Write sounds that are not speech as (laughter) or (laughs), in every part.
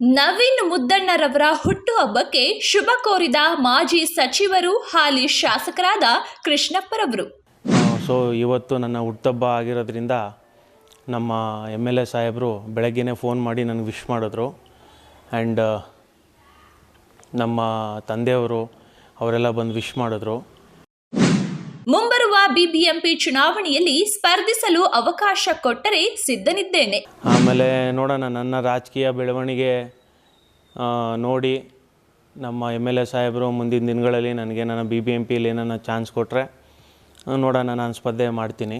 ನವೀನ್ ಮುದ್ದಣ್ಣರವರ ಹುಟ್ಟುಹಬ್ಬಕ್ಕೆ ಶುಭ ಕೋರಿದ ಮಾಜಿ ಸಚಿವರು, ಹಾಲಿ ಶಾಸಕರಾದ ಕೃಷ್ಣಪ್ಪರವರು. ಸೊ ಇವತ್ತು ನನ್ನ ಹುಟ್ಟುಹಬ್ಬ ಆಗಿರೋದ್ರಿಂದ ನಮ್ಮ ಎಂ ಎಲ್ ಎ ಸಾಹೇಬರು ಬೆಳಗ್ಗೆನೇ ಫೋನ್ ಮಾಡಿ ನನಗೆ ವಿಶ್ ಮಾಡಿದ್ರು. ಆ್ಯಂಡ್ ನಮ್ಮ ತಂದೆಯವರು ಅವರೆಲ್ಲ ಬಂದು ವಿಶ್ ಮಾಡಿದ್ರು. ಮುಂಬರುವ ಬಿಬಿಎಂಪಿ ಚುನಾವಣೆಯಲ್ಲಿ ಸ್ಪರ್ಧಿಸಲು ಅವಕಾಶ ಕೊಟ್ಟರೆ ಸಿದ್ಧನಿದ್ದೇನೆ. ಆಮೇಲೆ ನೋಡೋಣ, ನನ್ನ ರಾಜಕೀಯ ಬೆಳವಣಿಗೆ ನೋಡಿ ನಮ್ಮ ಎಂ ಎಲ್ ಎ ಸಾಹೇಬರು ಮುಂದಿನ ದಿನಗಳಲ್ಲಿ ನನಗೆ ನನ್ನ ಬಿ ಬಿ ಎಂ ಪಿಲಿ ಏನನ್ನ ಚಾನ್ಸ್ ಕೊಟ್ಟರೆ ನೋಡೋಣ, ನಾನು ಸ್ಪರ್ಧೆ ಮಾಡ್ತೀನಿ.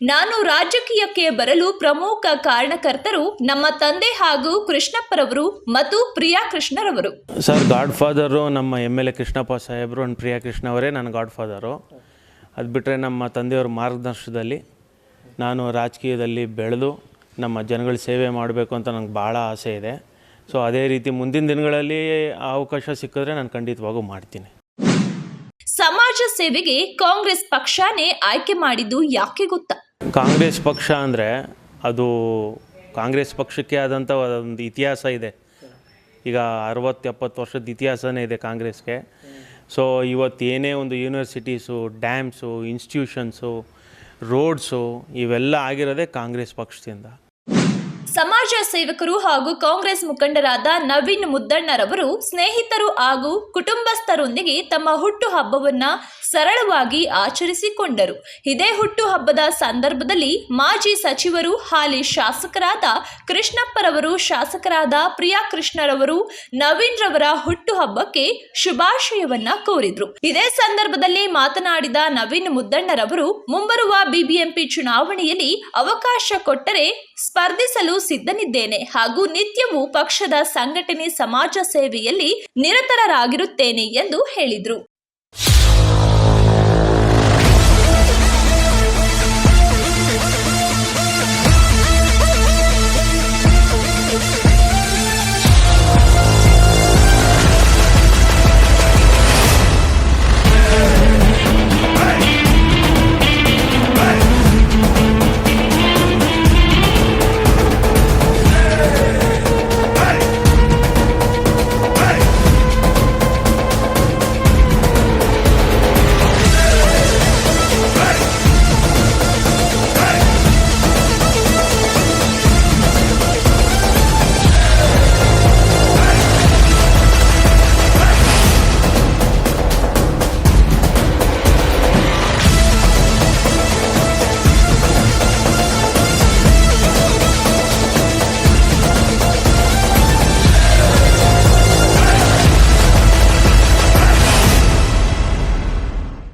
ನಾನು ರಾಜಕೀಯಕ್ಕೆ ಬರಲು ಪ್ರಮುಖ ಕಾರಣಕರ್ತರು ನಮ್ಮ ತಂದೆ ಹಾಗೂ ಕೃಷ್ಣಪ್ಪರವರು ಮತ್ತು ಪ್ರಿಯಾ ಕೃಷ್ಣರವರು. ಸರ್ ಗಾಡ್ ಫಾದರು ನಮ್ಮ ಎಂ ಎಲ್ ಎ ಕೃಷ್ಣಪ್ಪ ಸಾಹೇಬರು ಆ್ಯಂಡ್ ಪ್ರಿಯಾ ಕೃಷ್ಣ ಅವರೇ ನನ್ನ ಗಾಡ್ ಫಾದರು ಅದು ಬಿಟ್ಟರೆ ನಮ್ಮ ತಂದೆಯವ್ರ ಮಾರ್ಗದರ್ಶನದಲ್ಲಿ ನಾನು ರಾಜಕೀಯದಲ್ಲಿ ಬೆಳೆದು ನಮ್ಮ ಜನಗಳ ಸೇವೆ ಮಾಡಬೇಕು ಅಂತ ನನಗೆ ಭಾಳ ಆಸೆ ಇದೆ. ಸೊ ಅದೇ ರೀತಿ ಮುಂದಿನ ದಿನಗಳಲ್ಲಿ ಅವಕಾಶ ಸಿಕ್ಕಿದ್ರೆ ನಾನು ಖಂಡಿತವಾಗೂ ಮಾಡ್ತೀನಿ. ಸಮಾಜ ಸೇವೆಗೆ ಕಾಂಗ್ರೆಸ್ ಪಕ್ಷನೇ ಆಯ್ಕೆ ಮಾಡಿದ್ದು ಯಾಕೆ ಗೊತ್ತಾ? ಕಾಂಗ್ರೆಸ್ ಪಕ್ಷ ಅಂದರೆ ಅದು ಕಾಂಗ್ರೆಸ್ ಪಕ್ಷಕ್ಕೆ ಆದಂಥ ಒಂದು ಇತಿಹಾಸ ಇದೆ. ಈಗ ಅರವತ್ತು ಎಪ್ಪತ್ತು ವರ್ಷದ ಇತಿಹಾಸನೇ ಇದೆ ಕಾಂಗ್ರೆಸ್ಗೆ. ಸೊ ಇವತ್ತು ಏನೇ ಒಂದು ಯೂನಿವರ್ಸಿಟೀಸು ಡ್ಯಾಮ್ಸು ಇನ್ಸ್ಟಿಟ್ಯೂಷನ್ಸು ರೋಡ್ಸು ಇವೆಲ್ಲ ಆಗಿರೋದೇ ಕಾಂಗ್ರೆಸ್ ಪಕ್ಷದಿಂದ. ಸಮಾಜ ಸೇವಕರು ಹಾಗೂ ಕಾಂಗ್ರೆಸ್ ಮುಖಂಡರಾದ ನವೀನ್ ಮುದ್ದಣ್ಣರವರು ಸ್ನೇಹಿತರು ಹಾಗೂ ಕುಟುಂಬಸ್ಥರೊಂದಿಗೆ ತಮ್ಮ ಹುಟ್ಟುಹಬ್ಬವನ್ನ ಸರಳವಾಗಿ ಆಚರಿಸಿಕೊಂಡರು. ಇದೇ ಹುಟ್ಟುಹಬ್ಬದ ಸಂದರ್ಭದಲ್ಲಿ ಮಾಜಿ ಸಚಿವರು, ಹಾಲಿ ಶಾಸಕರಾದ ಕೃಷ್ಣಪ್ಪರವರು, ಶಾಸಕರಾದ ಪ್ರಿಯಾ ಕೃಷ್ಣರವರು ನವೀನ್ ರವರ ಹುಟ್ಟುಹಬ್ಬಕ್ಕೆ ಶುಭಾಶಯವನ್ನ ಕೋರಿದ್ರು. ಇದೇ ಸಂದರ್ಭದಲ್ಲಿ ಮಾತನಾಡಿದ ನವೀನ್ ಮುದ್ದಣ್ಣರವರು, ಮುಂಬರುವ ಬಿಬಿಎಂಪಿ ಚುನಾವಣೆಯಲ್ಲಿ ಅವಕಾಶ ಕೊಟ್ಟರೆ ಸ್ಪರ್ಧಿಸಲು ಸಿದ್ಧನಿದ್ದೇನೆ ಹಾಗೂ ನಿತ್ಯವೂ ಪಕ್ಷದ ಸಂಘಟನೆ ಸಮಾಜ ಸೇವೆಯಲ್ಲಿ ನಿರತರಾಗಿರುತ್ತೇನೆ ಎಂದು ಹೇಳಿದ್ರು.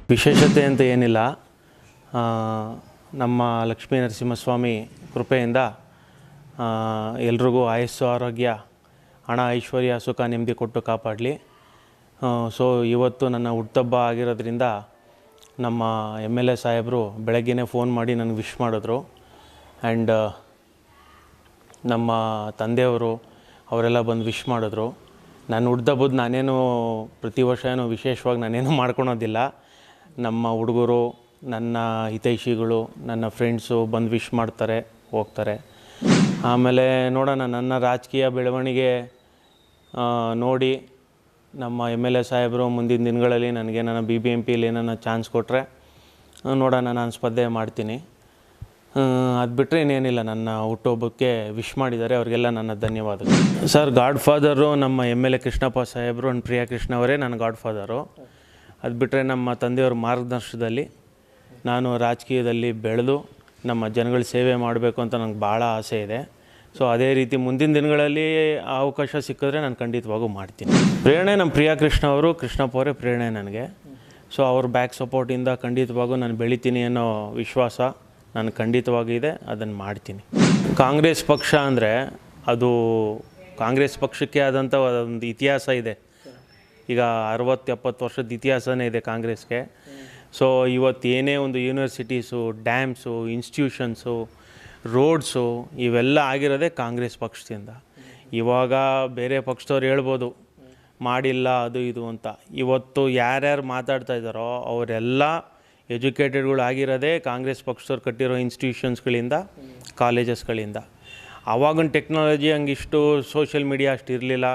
ವಿಶೇಷತೆ ಅಂತ ಏನಿಲ್ಲ. ನಮ್ಮ ಲಕ್ಷ್ಮೀ ನರಸಿಂಹಸ್ವಾಮಿ ಕೃಪೆಯಿಂದ ಎಲ್ರಿಗೂ ಆಯಸ್ಸು, ಆರೋಗ್ಯ, ಹಣ, ಐಶ್ವರ್ಯ, ಸುಖ, ನೆಮ್ಮದಿ ಕೊಟ್ಟು ಕಾಪಾಡಲಿ. ಸೊ, ಇವತ್ತು ನನ್ನ ಹುಟ್ಟುಹಬ್ಬ ಆಗಿರೋದ್ರಿಂದ ನಮ್ಮ ಎಂ ಎಲ್ ಎ ಸಾಹೇಬರು ಬೆಳಗ್ಗೆನೇ ಫೋನ್ ಮಾಡಿ ನನಗೆ ವಿಶ್ ಮಾಡಿದ್ರು. ಆ್ಯಂಡ್, ನಮ್ಮ ತಂದೆಯವರು ಅವರೆಲ್ಲ ಬಂದು ವಿಶ್ ಮಾಡಿದ್ರು. ನಾನು ಹುಡ್ದಬ್ಬದ್ದು ನಾನೇನು ಪ್ರತಿ ವರ್ಷ ಏನು ವಿಶೇಷವಾಗಿ ನಾನೇನು ಮಾಡ್ಕೊಳೋದಿಲ್ಲ. ನಮ್ಮ ಹುಡುಗರು, ನನ್ನ ಹಿತೈಷಿಗಳು, ನನ್ನ ಫ್ರೆಂಡ್ಸು ಬಂದು ವಿಶ್ ಮಾಡ್ತಾರೆ, ಹೋಗ್ತಾರೆ. ಆಮೇಲೆ ನೋಡೋಣ, ನನ್ನ ರಾಜಕೀಯ ಬೆಳವಣಿಗೆ ನೋಡಿ ನಮ್ಮ ಎಂ ಎಲ್ ಎ ಸಾಹೇಬರು ಮುಂದಿನ ದಿನಗಳಲ್ಲಿ ನನಗೆ ನನ್ನ ಬಿ ಬಿ ಎಂ ಪಿಲಿ ಏನಾನ ಚಾನ್ಸ್ ಕೊಟ್ಟರೆ ನೋಡೋಣ, ನಾನು ಸ್ಪರ್ಧೆ ಮಾಡ್ತೀನಿ. ಅದು ಬಿಟ್ಟರೆ ಇನ್ನೇನಿಲ್ಲ, ನನ್ನ ಹುಟ್ಟುಹಬ್ಬಕ್ಕೆ ವಿಶ್ ಮಾಡಿದ್ದಾರೆ, ಅವರಿಗೆಲ್ಲ ನನ್ನ ಧನ್ಯವಾದಗಳು. ಸರ್ ಗಾಡ್ ಫಾದರು ನಮ್ಮ ಎಂ ಎಲ್ ಎ ಕೃಷ್ಣಪ್ಪ ಸಾಹೇಬರು ಆ್ಯಂಡ್ ಪ್ರಿಯಾ ಕೃಷ್ಣ ಅವರೇ ನನ್ನ ಗಾಡ್ ಫಾದರು ಅದು ಬಿಟ್ಟರೆ ನಮ್ಮ ತಂದೆಯವ್ರ ಮಾರ್ಗದರ್ಶನದಲ್ಲಿ ನಾನು ರಾಜಕೀಯದಲ್ಲಿ ಬೆಳೆದು ನಮ್ಮ ಜನಗಳ ಸೇವೆ ಮಾಡಬೇಕು ಅಂತ ನನಗೆ ಭಾಳ ಆಸೆ ಇದೆ. ಸೊ ಅದೇ ರೀತಿ ಮುಂದಿನ ದಿನಗಳಲ್ಲಿ ಅವಕಾಶ ಸಿಕ್ಕಿದ್ರೆ ನಾನು ಖಂಡಿತವಾಗೂ ಮಾಡ್ತೀನಿ. ಪ್ರೇರಣೆ ನಮ್ಮ ಪ್ರಿಯಾ ಕೃಷ್ಣ ಅವರು ಕೃಷ್ಣಪ್ಪ ಅವರೇ ಪ್ರೇರಣೆ ನನಗೆ. ಸೊ ಅವ್ರ ಬ್ಯಾಕ್ ಸಪೋರ್ಟಿಂದ ಖಂಡಿತವಾಗೂ ನಾನು ಬೆಳಿತೀನಿ ಅನ್ನೋ ವಿಶ್ವಾಸ ನಾನು ಖಂಡಿತವಾಗಿದೆ ಅದನ್ನು ಮಾಡ್ತೀನಿ. ಕಾಂಗ್ರೆಸ್ ಪಕ್ಷ ಅಂದರೆ ಅದು ಕಾಂಗ್ರೆಸ್ ಪಕ್ಷಕ್ಕೆ ಆದಂಥ ಒಂದು ಇತಿಹಾಸ ಇದೆ. ಈಗ ಅರವತ್ತು ಎಪ್ಪತ್ತು ವರ್ಷದ ಇತಿಹಾಸನೇ ಇದೆ ಕಾಂಗ್ರೆಸ್ಗೆ. ಸೊ ಇವತ್ತು ಏನೇ ಒಂದು ಯೂನಿವರ್ಸಿಟೀಸು ಡ್ಯಾಮ್ಸು ಇನ್ಸ್ಟಿಟ್ಯೂಷನ್ಸು ರೋಡ್ಸು ಇವೆಲ್ಲ ಆಗಿರೋದೇ ಕಾಂಗ್ರೆಸ್ ಪಕ್ಷದಿಂದ. ಇವಾಗ ಬೇರೆ ಪಕ್ಷದವ್ರು ಹೇಳ್ಬೋದು, ಮಾಡಿಲ್ಲ ಅದು ಇದು ಅಂತ. ಇವತ್ತು ಯಾರ್ಯಾರು ಮಾತಾಡ್ತಾ ಇದ್ದಾರೋ ಅವರೆಲ್ಲ ಎಜುಕೇಟೆಡ್ಗಳು ಆಗಿರೋದೇ ಕಾಂಗ್ರೆಸ್ ಪಕ್ಷದವ್ರು ಕಟ್ಟಿರೋ ಇನ್ಸ್ಟಿಟ್ಯೂಷನ್ಸ್ಗಳಿಂದ ಕಾಲೇಜಸ್ಗಳಿಂದ ಆವಾಗಿನ ಟೆಕ್ನಾಲಜಿ ಹಂಗಿಷ್ಟು ಸೋಷಿಯಲ್ ಮೀಡಿಯಾ ಅಷ್ಟು ಇರಲಿಲ್ಲ.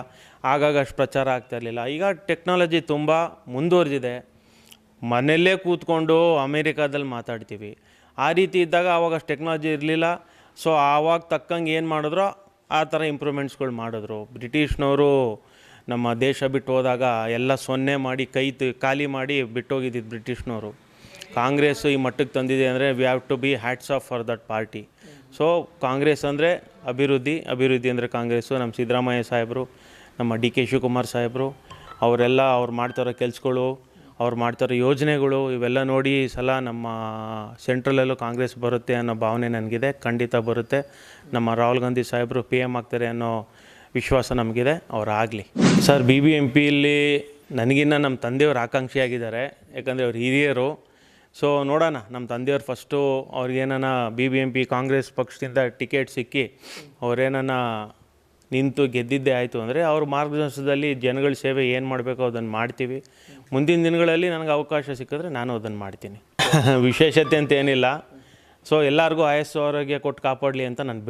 ಆಗಾಗ ಅಷ್ಟು ಪ್ರಚಾರ ಆಗ್ತಾ ಇರಲಿಲ್ಲ. ಈಗ ಟೆಕ್ನಾಲಜಿ ತುಂಬ ಮುಂದುವರೆದಿದೆ. ಮನೆಯಲ್ಲೇ ಕೂತ್ಕೊಂಡು ಅಮೇರಿಕಾದಲ್ಲಿ ಮಾತಾಡ್ತೀವಿ. ಆ ರೀತಿ ಇದ್ದಾಗ ಆವಾಗ ಅಷ್ಟು ಟೆಕ್ನಾಲಜಿ ಇರಲಿಲ್ಲ. ಸೊ ಆವಾಗ ತಕ್ಕಂಗೆ ಏನು ಮಾಡಿದ್ರು? ಆ ಥರ ಇಂಪ್ರೂವ್ಮೆಂಟ್ಸ್ಗಳು ಮಾಡಿದ್ರು. ಬ್ರಿಟಿಷ್ನವರು ನಮ್ಮ ದೇಶ ಬಿಟ್ಟು ಹೋದಾಗ ಎಲ್ಲ ಸೊನ್ನೆ ಮಾಡಿ ಕೈ ಖಾಲಿ ಮಾಡಿ ಬಿಟ್ಟೋಗಿದ್ದಿದ್ದು ಬ್ರಿಟಿಷ್ನವರು. ಕಾಂಗ್ರೆಸ್ ಈ ಮಟ್ಟಕ್ಕೆ ತಂದಿದೆ ಅಂದರೆ we have to be hats off for that party so Congress ಅಂದರೆ ಅಭಿವೃದ್ಧಿ ಅಭಿವೃದ್ಧಿ ಅಂದರೆ ಕಾಂಗ್ರೆಸ್ಸು. ನಮ್ಮ ಸಿದ್ದರಾಮಯ್ಯ ಸಾಹೇಬರು ನಮ್ಮ ಡಿ ಕೆ ಶಿವಕುಮಾರ್ ಸಾಹೇಬರು, ಅವರೆಲ್ಲ ಅವ್ರು ಮಾಡ್ತಾರೋ ಕೆಲಸಗಳು, ಅವ್ರು ಮಾಡ್ತಾರೋ ಯೋಜನೆಗಳು, ಇವೆಲ್ಲ ನೋಡಿ ಸಲ ನಮ್ಮ ಸೆಂಟ್ರಲಲ್ಲೂ ಕಾಂಗ್ರೆಸ್ ಬರುತ್ತೆ ಅನ್ನೋ ಭಾವನೆ ನನಗಿದೆ. ಖಂಡಿತ ಬರುತ್ತೆ. ನಮ್ಮ ರಾಹುಲ್ ಗಾಂಧಿ ಸಾಹೇಬರು ಪಿ ಎಂ ಆಗ್ತಾರೆ ಅನ್ನೋ ವಿಶ್ವಾಸ ನಮಗಿದೆ. ಅವ್ರು ಆಗಲಿ. ಸರ್ ಬಿ ಬಿ ಎಂ ಪಿಯಲ್ಲಿ ನನಗಿನ್ನ ನಮ್ಮ ತಂದೆಯವರು ಆಕಾಂಕ್ಷಿಯಾಗಿದ್ದಾರೆ. ಯಾಕಂದರೆ ಅವ್ರು ಹಿರಿಯರು. ಸೊ ನೋಡೋಣ. ನಮ್ಮ ತಂದೆಯವ್ರು first ಅವ್ರಿಗೇನ B B M P Congress ಪಕ್ಷದಿಂದ ಟಿಕೆಟ್ ಸಿಕ್ಕಿ ಅವ್ರೇನಾನ ನಿಂತು ಗೆದ್ದಿದ್ದೇ ಆಯಿತು ಅಂದರೆ ಅವ್ರ ಮಾರ್ಗದರ್ಶನದಲ್ಲಿ ಜನಗಳ ಸೇವೆ ಏನು ಮಾಡಬೇಕೋ ಅದನ್ನು ಮಾಡ್ತೀವಿ. ಮುಂದಿನ ದಿನಗಳಲ್ಲಿ ನನಗೆ ಅವಕಾಶ ಸಿಕ್ಕಿದ್ರೆ ನಾನು ಅದನ್ನು ಮಾಡ್ತೀನಿ. (laughs) ವಿಶೇಷತೆ ಅಂತ ಏನಿಲ್ಲ. ಸೊ ಎಲ್ಲರಿಗೂ ಆಯಸ್ಸು ಆರೋಗ್ಯ ಕೊಟ್ಟು ಕಾಪಾಡಲಿ ಅಂತ ನಾನು